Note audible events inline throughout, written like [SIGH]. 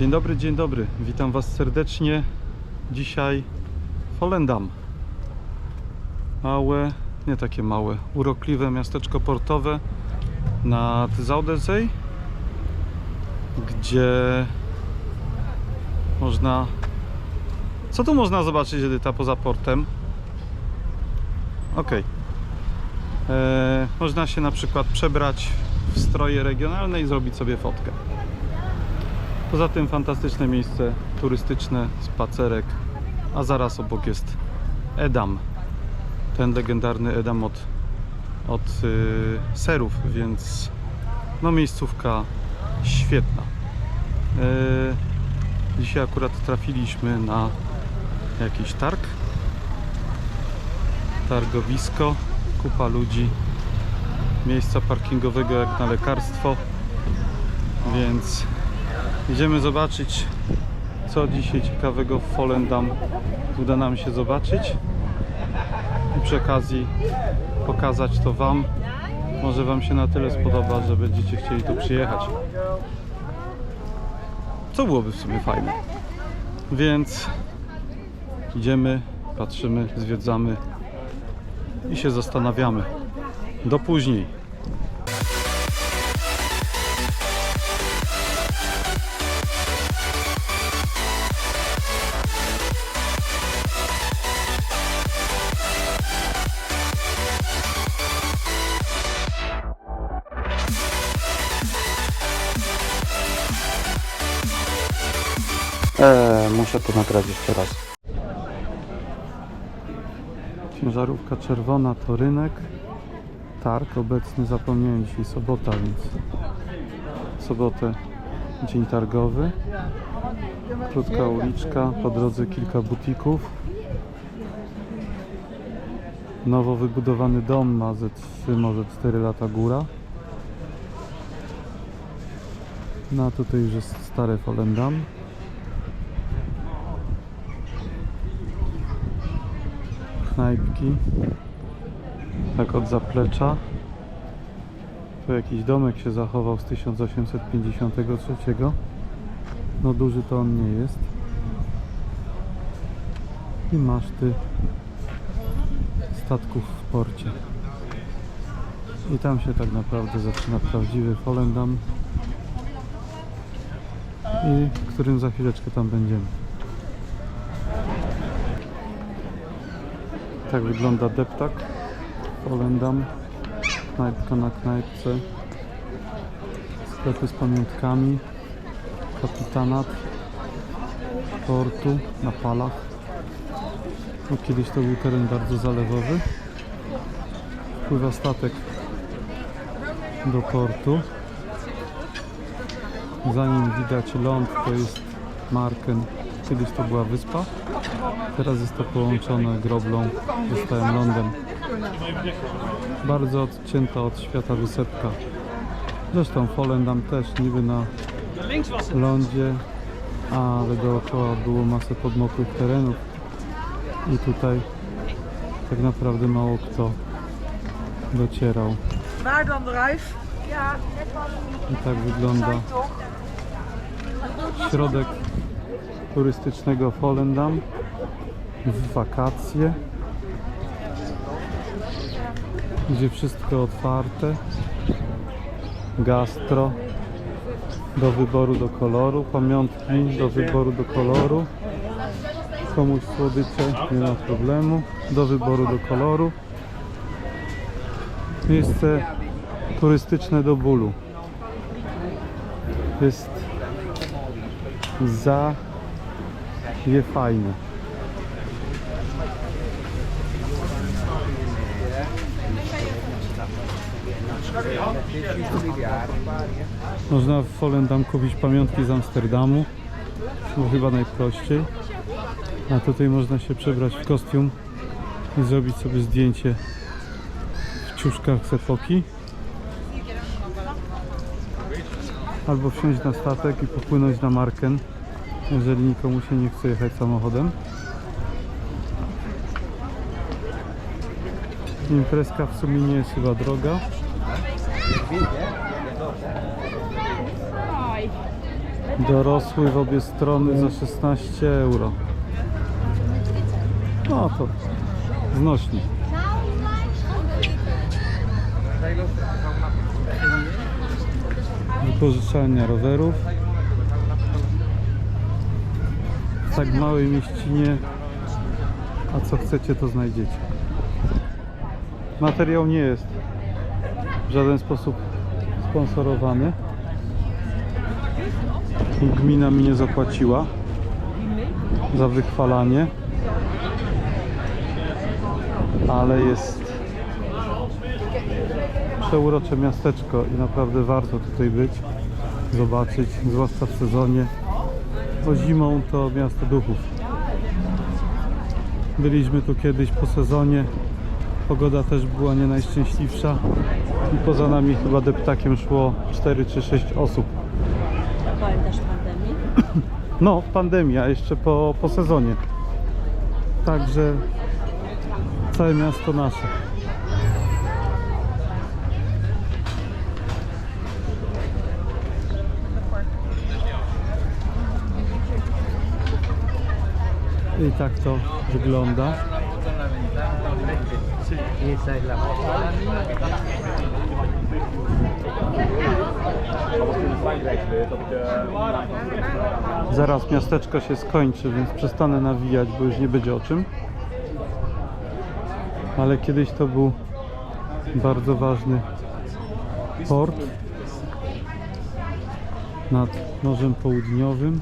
Dzień dobry, dzień dobry. Witam Was serdecznie. Dzisiaj Volendam. Małe, nie takie małe, urokliwe miasteczko portowe nad Zuiderzee, gdzie można... Co tu można zobaczyć, Edyta, poza portem? Okej. Eee, Można się na przykład przebrać w stroje regionalne i zrobić sobie fotkę. Poza tym fantastyczne miejsce turystyczne, spacerek, a zaraz obok jest Edam. Ten legendarny Edam od, od y, serów, więc no miejscówka świetna. Y, dzisiaj akurat trafiliśmy na jakiś targ, targowisko, kupa ludzi, miejsca parkingowego jak na lekarstwo, więc Idziemy zobaczyć, co dzisiaj ciekawego w Volendam uda nam się zobaczyć. I przy okazji pokazać to Wam. Może Wam się na tyle spodoba, że będziecie chcieli tu przyjechać. Co byłoby w sumie fajne. Więc idziemy, patrzymy, zwiedzamy i się zastanawiamy. Do później. Muszę to nagrać jeszcze raz. Ciężarówka czerwona to rynek. Targ obecny zapomniałem dzisiaj sobota, więc sobotę dzień targowy. Krótka uliczka, po drodze kilka butików. Nowo wybudowany dom ma ze 3, może 4 lata góra. No a tutaj już jest stare Volendam. Knajpki. Tak od zaplecza. Tu jakiś domek się zachował z 1853 no duży to on nie jest. I maszty statków w porcie. I tam się tak naprawdę zaczyna prawdziwy Volendam i którym za chwileczkę tam będziemy Tak wygląda deptak. Volendam. Knajpka na knajpce. Sklepy z pamiątkami. Kapitanat. Portu na palach. No, kiedyś to był teren bardzo zalewowy. Pływa statek do portu. Zanim widać ląd, to jest Marken. Kiedyś to była wyspa. Teraz jest to połączone groblą ze stałym lądem. Bardzo odcięta od świata wysepka. Zresztą Volendam też niby na lądzie, ale dookoła było masę podmokłych terenów. I tutaj tak naprawdę mało kto docierał. I tak wygląda środek turystycznego Volendam w wakacje gdzie wszystko otwarte. Gastro do wyboru do koloru. Pamiątki do wyboru do koloru. Komuś słodycze nie ma problemu. Do wyboru do koloru. Miejsce turystyczne do bólu. Jest za je fajne. Można w Volendam kupić pamiątki z Amsterdamu, to chyba najprościej. A tutaj można się przebrać w kostium i zrobić sobie zdjęcie w ciuszkach z epoki. Albo wsiąść na statek i popłynąć na Marken, jeżeli nikomu się nie chce jechać samochodem. Imprezka w sumie nie jest chyba droga. Dorosły w obie strony za 16 euro. No to znośnie. Wypożyczalnia rowerów. W tak małej mieścinie, a co chcecie to znajdziecie. Materiał nie jest w żaden sposób sponsorowany. Gmina mi nie zapłaciła za wychwalanie, ale jest przeurocze miasteczko i naprawdę warto tutaj być, zobaczyć, zwłaszcza w sezonie, bo zimą to miasto duchów. Byliśmy tu kiedyś po sezonie, pogoda też była nie najszczęśliwsza i poza nami chyba deptakiem szło 4 czy 6 osób. Pamiętasz pandemię? [CLEARS THROAT] No, pandemia, jeszcze po, po sezonie. Także całe miasto nasze. I tak to wygląda. Zaraz miasteczko się skończy, więc przestanę nawijać, bo już nie będzie o czym. Ale kiedyś to był bardzo ważny port nad Morzem Południowym.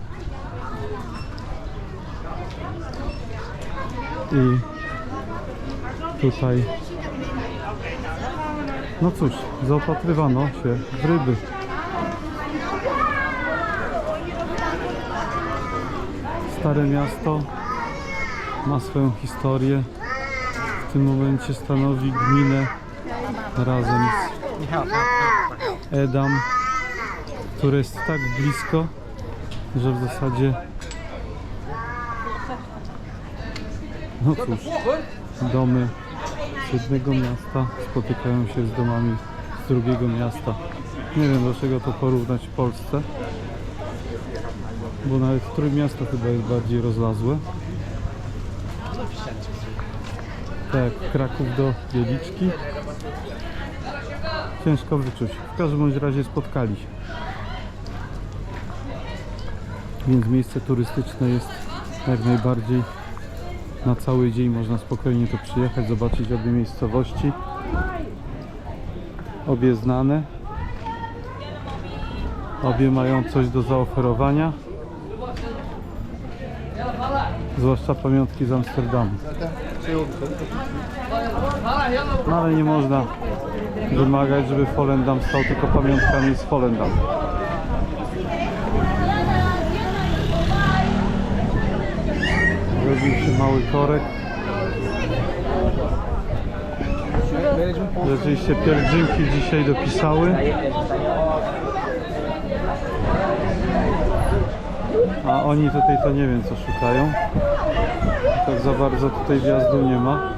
I tutaj, no cóż, zaopatrywano się w ryby. Stare miasto ma swoją historię. W tym momencie stanowi gminę razem z Edam, który jest tak blisko, że w zasadzie no cóż, domy z jednego miasta spotykają się z domami z drugiego miasta. Nie wiem dlaczego to porównać w Polsce bo nawet Trójmiasto chyba jest bardziej rozlazłe. Tak, Kraków do Wieliczki. Ciężko wyczuć. W każdym razie spotkali się. Więc miejsce turystyczne jest jak najbardziej na cały dzień. Można spokojnie tu przyjechać, zobaczyć obie miejscowości. Obie znane. Obie mają coś do zaoferowania. Zwłaszcza pamiątki z Amsterdamu. No ale nie można wymagać, żeby Volendam stał tylko pamiątkami z Volendam. Zrobił się mały korek. Rzeczywiście pielgrzymki dzisiaj dopisały. A oni tutaj to nie wiem co szukają. Tak za bardzo tutaj wjazdu nie ma.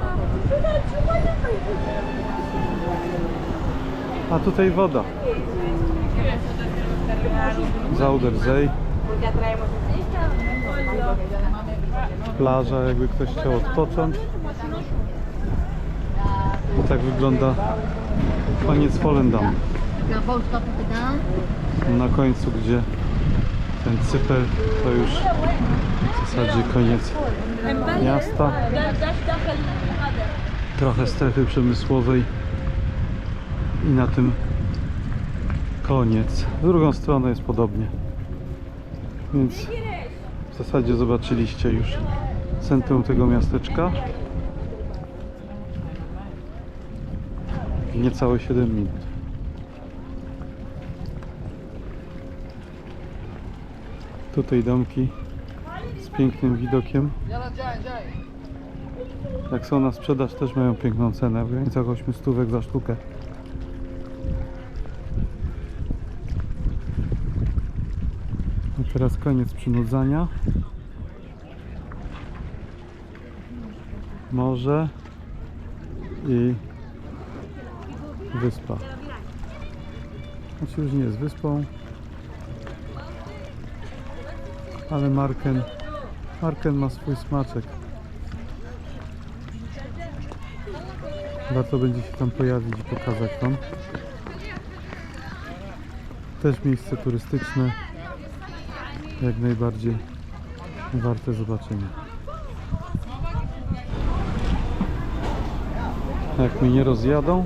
A tutaj woda. Zauderzee. Plaża, jakby ktoś chciał odpocząć. I tak wygląda koniec Volendam. Na końcu, gdzie ten cypel to już w zasadzie koniec miasta. Trochę strefy przemysłowej i na tym koniec. W drugą stronę jest podobnie. Więc zasadzie zobaczyliście już centrum tego miasteczka. Niecałe 7 minut. Tutaj domki z pięknym widokiem. Jak są na sprzedaż też mają piękną cenę, w granicach 8 stówek za sztukę. A teraz koniec przynudzania. Morze i wyspa. Znaczy już nie jest wyspą, ale Marken, Marken ma swój smaczek. Warto będzie się tam pojawić i pokazać Wam. Też miejsce turystyczne, jak najbardziej warte zobaczenia. Jak mnie nie rozjadą,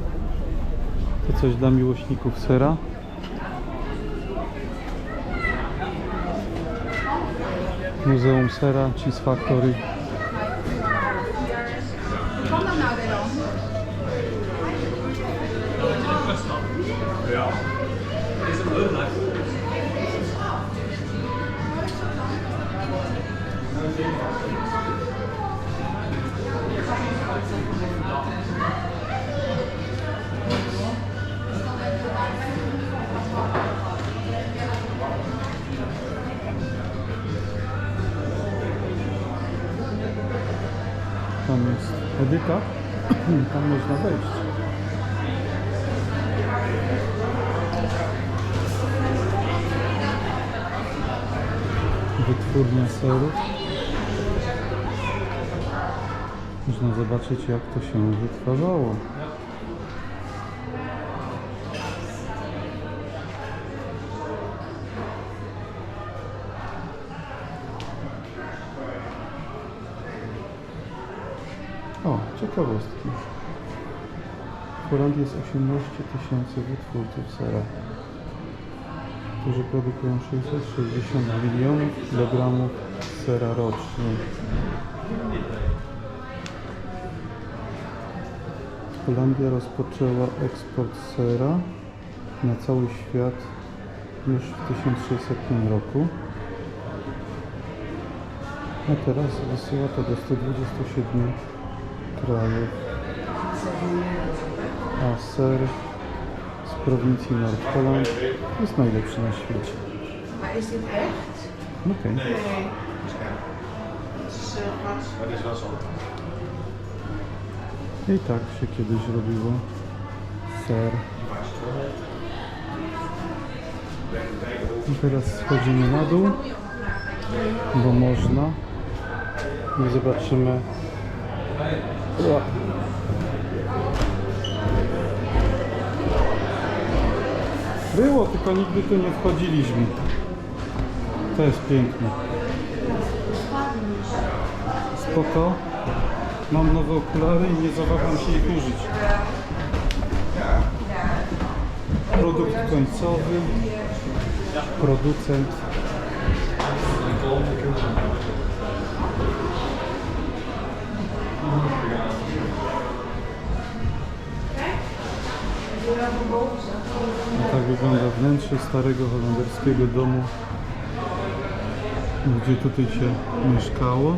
to coś dla miłośników sera. Muzeum Sera, Cheese Factory. Edyta. [CLEARS THROAT] Tam można wejść. Wytwórnia serów. Można zobaczyć jak to się wytwarzało. Holandii jest 18 tysięcy wytwórców sera, którzy produkują 660 milionów kilogramów sera rocznie. Holandia rozpoczęła eksport sera na cały świat już w 1600 roku. A teraz wysyła to do 127 krajów. A ser z prowincji Nord-Holland jest najlepszy na świecie. Maar is dit echt? Okej. Nee. Het is hard. Maar dit is wel zo. I tak się kiedyś robiło ser. I teraz schodzimy na dół, bo można. I zobaczymy. Ua. Było, tylko nigdy tu nie wchodziliśmy. To jest piękne. Spoko. Mam nowe okulary i nie zawaham się ich użyć. Produkt końcowy. Producent. A tak wygląda wnętrze starego holenderskiego domu, gdzie tutaj się mieszkało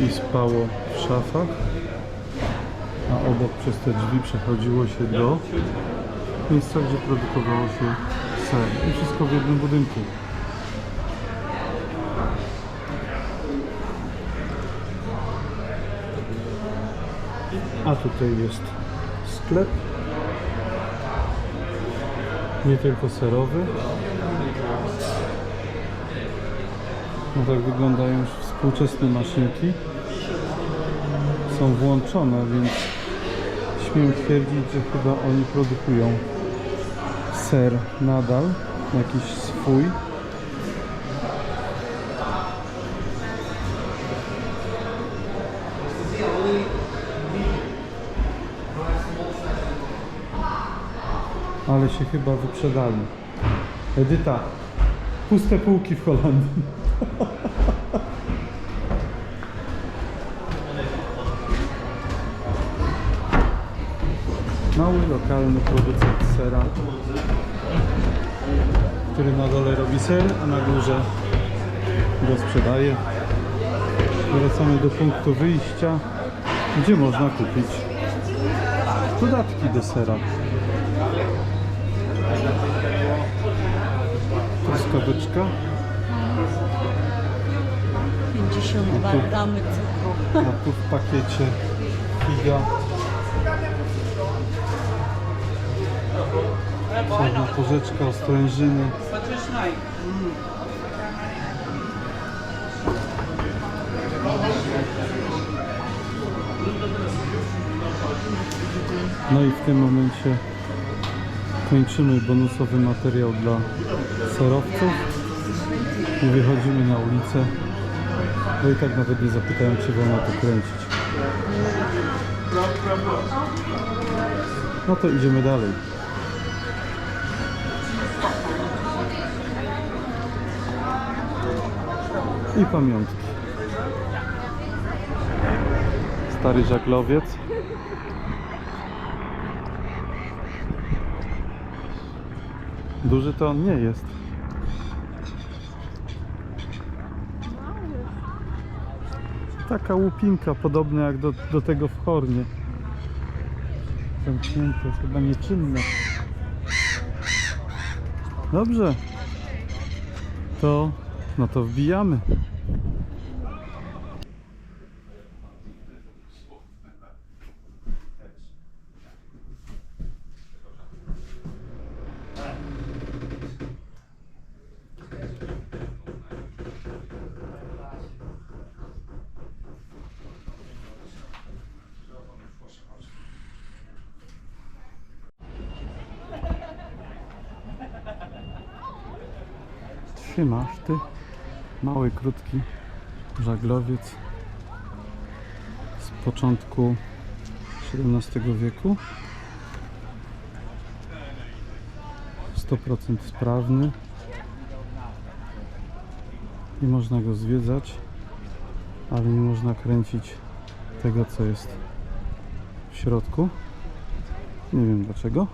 i spało w szafach, a obok przez te drzwi przechodziło się do miejsca, gdzie produkowało się ser. I wszystko w jednym budynku. A tutaj jest sklep. Nie tylko serowy. No tak wyglądają już współczesne maszynki. Są włączone, więc śmiem twierdzić, że chyba oni produkują ser nadal, jakiś swój. Ale się chyba wyprzedali. Edyta, puste półki w Holandii. [LAUGHS] Mały, lokalny producent sera, który na dole robi ser, a na górze go sprzedaje. Wracamy do punktu wyjścia, gdzie można kupić dodatki do sera. wystaweczka. 52 tu, gramy cukru. A tu w pakiecie figa. Czarna porzeczka, ostrężyny. No i w tym momencie kończymy bonusowy materiał dla serowców i wychodzimy na ulicę. Bo i tak nawet nie zapytają, czy wolno to kręcić. No to idziemy dalej. I pamiątki. Stary żaglowiec. Duży to on nie jest. Taka łupinka, podobna jak do, do tego w Hornie. Zamknięte, jest chyba nieczynne. Dobrze. To, no to wbijamy. Trzy maszty. Mały, krótki żaglowiec z początku XVII wieku. 100% sprawny i można go zwiedzać, ale nie można kręcić tego, co jest w środku. Nie wiem dlaczego.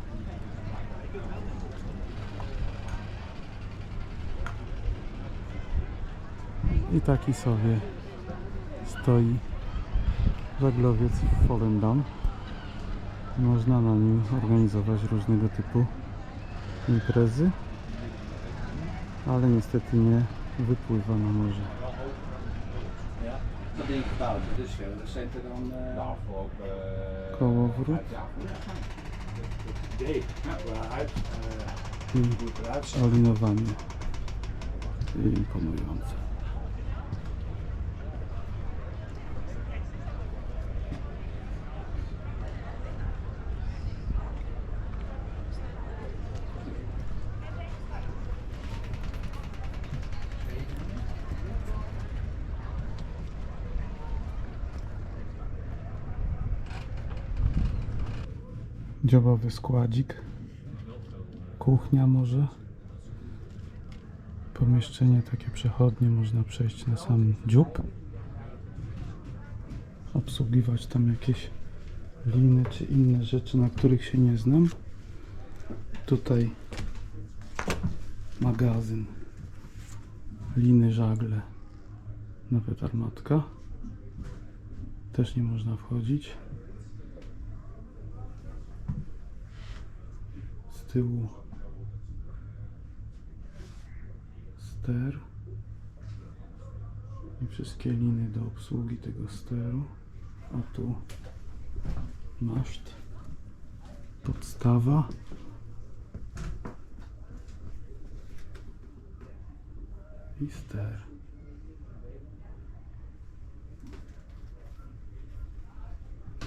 I taki sobie stoi żaglowiec w Volendam. Można na nim organizować różnego typu imprezy, ale niestety nie wypływa na morze. Dat denk ik wel. Dus Dziobowy składzik. Kuchnia może. Pomieszczenie takie przechodnie, można przejść na sam dziób. Obsługiwać tam jakieś liny czy inne rzeczy, na których się nie znam. Tutaj magazyn. Liny, żagle. Nawet armatka. Też nie można wchodzić. Tyłu. Ster. I wszystkie liny do obsługi tego steru. A tu maszt. Podstawa. I ster.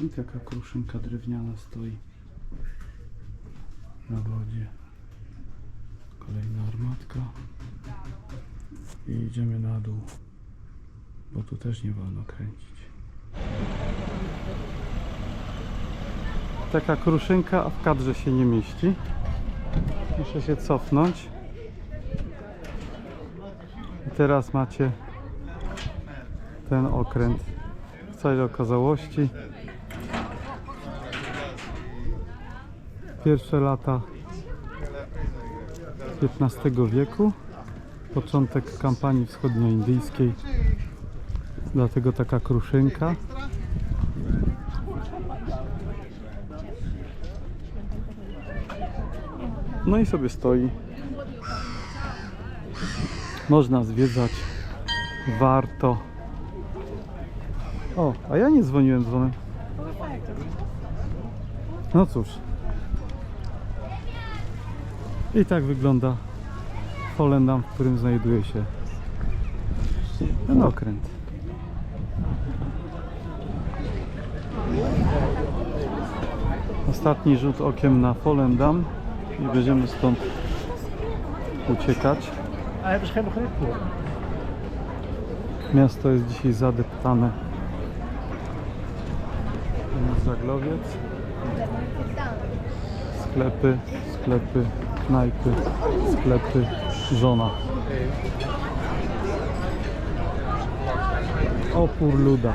I taka kruszynka drewniana stoi na wodzie kolejna armatka i idziemy na dół, bo tu też nie wolno kręcić. Taka kruszynka, w kadrze się nie mieści. Muszę się cofnąć. I teraz macie ten okręt w całej okazałości. Pierwsze lata XV wieku początek kampanii wschodnioindyjskiej. Dlatego taka kruszynka. No i sobie stoi. Można zwiedzać. Warto. O, a ja nie dzwoniłem dzwonem. No cóż. I tak wygląda Volendam, w którym znajduje się ten okręt. Ostatni rzut okiem na Volendam i będziemy stąd uciekać. Miasto jest dzisiaj zadeptane. Ten Żaglowiec. Sklepy, sklepy, knajpy, sklepy, żona. Opór luda.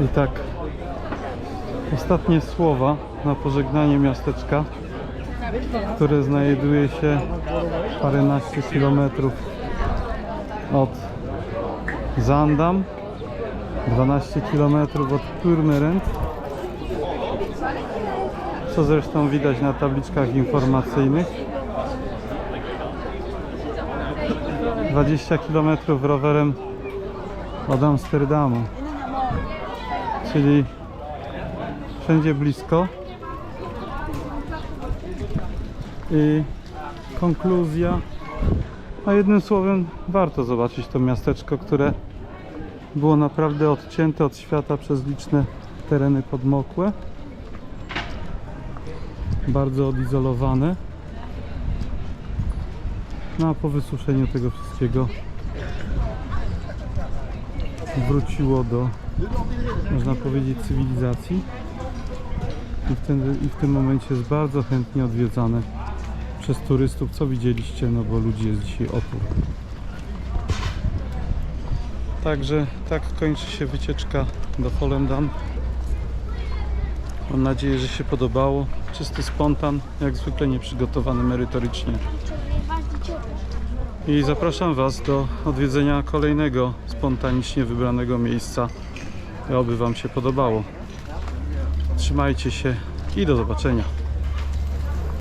I tak ostatnie słowa na pożegnanie miasteczka, które znajduje się paręnaście kilometrów od Zandam, 12 kilometrów od Purmerend, co zresztą widać na tabliczkach informacyjnych. 20 kilometrów rowerem od Amsterdamu czyli wszędzie blisko. I konkluzja. A jednym słowem, warto zobaczyć to miasteczko, które było naprawdę odcięte od świata przez liczne tereny podmokłe. Bardzo odizolowane. No a po wysuszeniu tego wszystkiego wróciło do można powiedzieć, cywilizacji. I w, ten, I w tym momencie jest bardzo chętnie odwiedzane przez turystów, co widzieliście, no bo ludzi jest dzisiaj opór. Także tak kończy się wycieczka do Volendam. Mam nadzieję, że się podobało. Czysty spontan, jak zwykle nieprzygotowany merytorycznie. I zapraszam Was do odwiedzenia kolejnego spontanicznie wybranego miejsca oby Wam się podobało. Trzymajcie się i do zobaczenia.